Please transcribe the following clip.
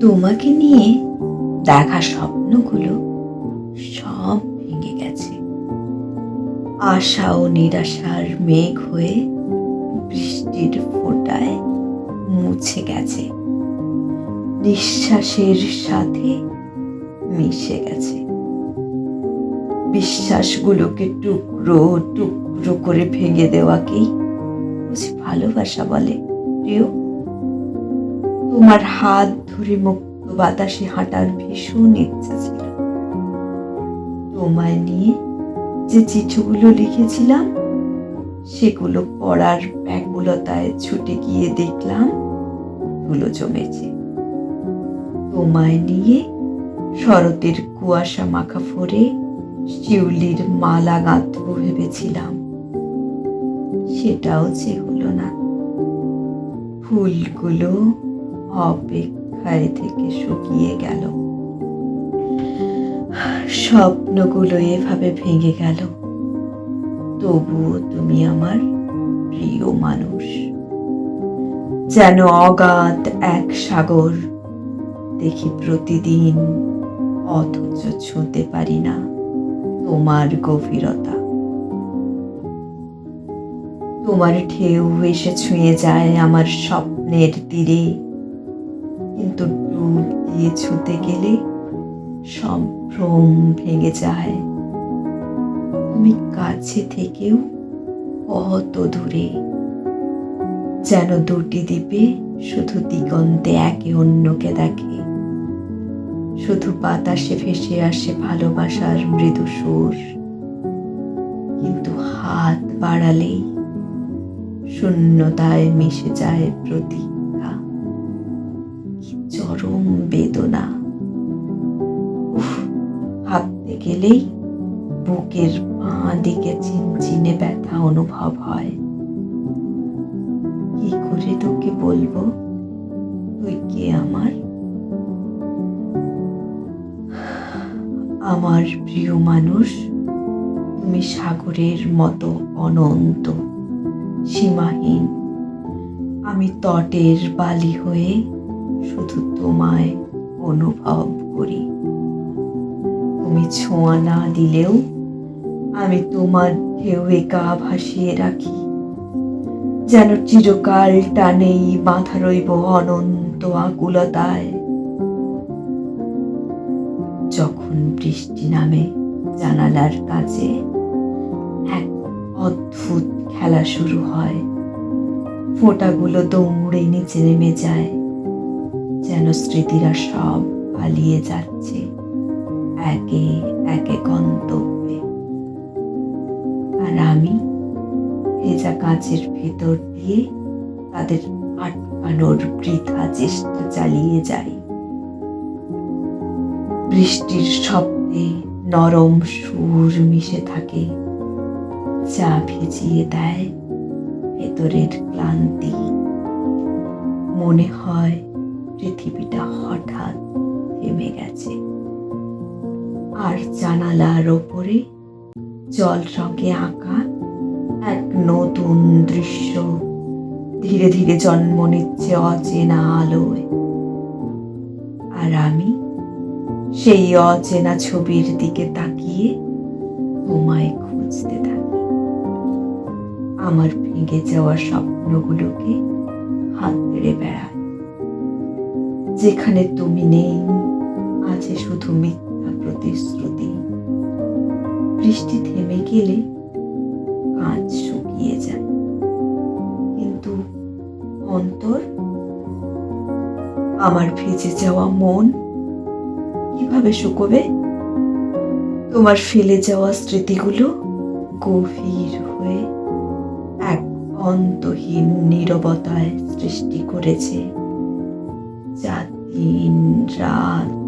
তোমাকে নিয়ে দেখা স্বপ্নগুলো সব ভেঙে গেছে। আশা ও নিরাশার মেঘ হয়ে বৃষ্টির ফোঁটায় মুছে গেছে। নিঃশ্বাসের সাথে মিশে গেছে। বিশ্বাসগুলোকে টুকরো টুকরো করে ভেঙে দেওয়াকেই ভালোবাসা বলে। প্রিয় তোমার হাত ধরে মুক্ত বাতাসে হাঁটার ভীষণ ইচ্ছা ছিল। তোমায় নিয়ে যে চিঠিগুলো লিখেছিলাম, সেগুলো পড়ার ব্যাকুলতায় ছুটে গিয়ে দেখলাম, ধুলো জমেছে। তোমায় নিয়ে শরতের কুয়াশা মাখা ফোরে শিউলির মালা গাঁথব ভেবেছিলাম। সেটাও যে হলো না। ফুলগুলো অপেক্ষায় থেকে শুকিয়ে গেল। স্বপ্নগুলো এভাবে ভেঙে গেল। তবুও তুমি আমার প্রিয় মানুষ। যেন অগাধ এক সাগর দেখি প্রতিদিন, অথচ ছুঁতে পারি না তোমার গভীরতা। তোমার ঢেউ এসে ছুঁয়ে যায় আমার স্বপ্নের তীরে। কিন্তু ডুব দিয়ে ছুঁতে গেলে সব ভ্রম ভেঙে যায়। তুমি কাছে থেকেও কত দূরে, যেন দুটি দ্বীপে শুধু দিগন্তে একে অন্যকে দেখে। শুধু বাতাসে ভেসে আসে ভালোবাসার মৃদু সুর। কিন্তু হাত বাড়ালেই শূন্যতায় মিশে যায় প্রতীক্ষা কি চরম বেদনা। ভাবতে গেলেই বুকের বাঁ দিকে চিনচিনে ব্যথা অনুভব হয়। কি করে তোকে বলব? তুই কে আমার? আমার প্রিয় মানুষ, তুমি সাগরের মতো অনন্ত, সীমাহীন। আমি তটের বালি হয়ে শুধু তোমায় অনুভব করি। তুমি ছোঁয়া না দিলেও আমি তোমার ঢেউয়ে গা ভাসিয়ে রাখি। যেন চিরকাল টানেই মাথা রইব অনন্ত আকুলতায়। যখন বৃষ্টি নামে জানালার কাছে এক অদ্ভুত খেলা শুরু হয়। ফোঁটাগুলো দৌড়ে নিচে নেমে যায়। যেন স্মৃতিরা সব পালিয়ে যাচ্ছে একে একে গন্তব্যে। আর আমি ভেজা কাঁচের ভেতর দিয়ে তাদের আটকানোর বৃথা চেষ্টা চালিয়ে যাই। বৃষ্টির শব্দে নরম সুর মিশে থাকে, যা ভিজিয়ে দেয় ভেতরের ক্লান্তি। মনে হয় জানালার ওপরে জল রঙে আঁকা এক নতুন দৃশ্য। ধীরে ধীরে জন্ম নিচ্ছে অচেনা আলোয়। আর আমি সেই অচেনা ছবির দিকে তাকিয়ে তোমায় খুঁজতে থাকি। আমার ভেঙে যাওয়া স্বপ্নগুলোকে হাত ধরে বেড়ায় যেখানে তুমি নেই, আছে শুধু মিথ্যা প্রতিশ্রুতি। বৃষ্টি থেমে গেলে কাঁচ শুকিয়ে যায়। কিন্তু অন্তর, আমার ভেজে যাওয়া মন কীভাবে শুকোবে? তোমার ফেলে যাওয়া স্মৃতিগুলো গভীর হয়ে এক অন্তহীন নীরবতায় সৃষ্টি করেছে। যা দিন, রাত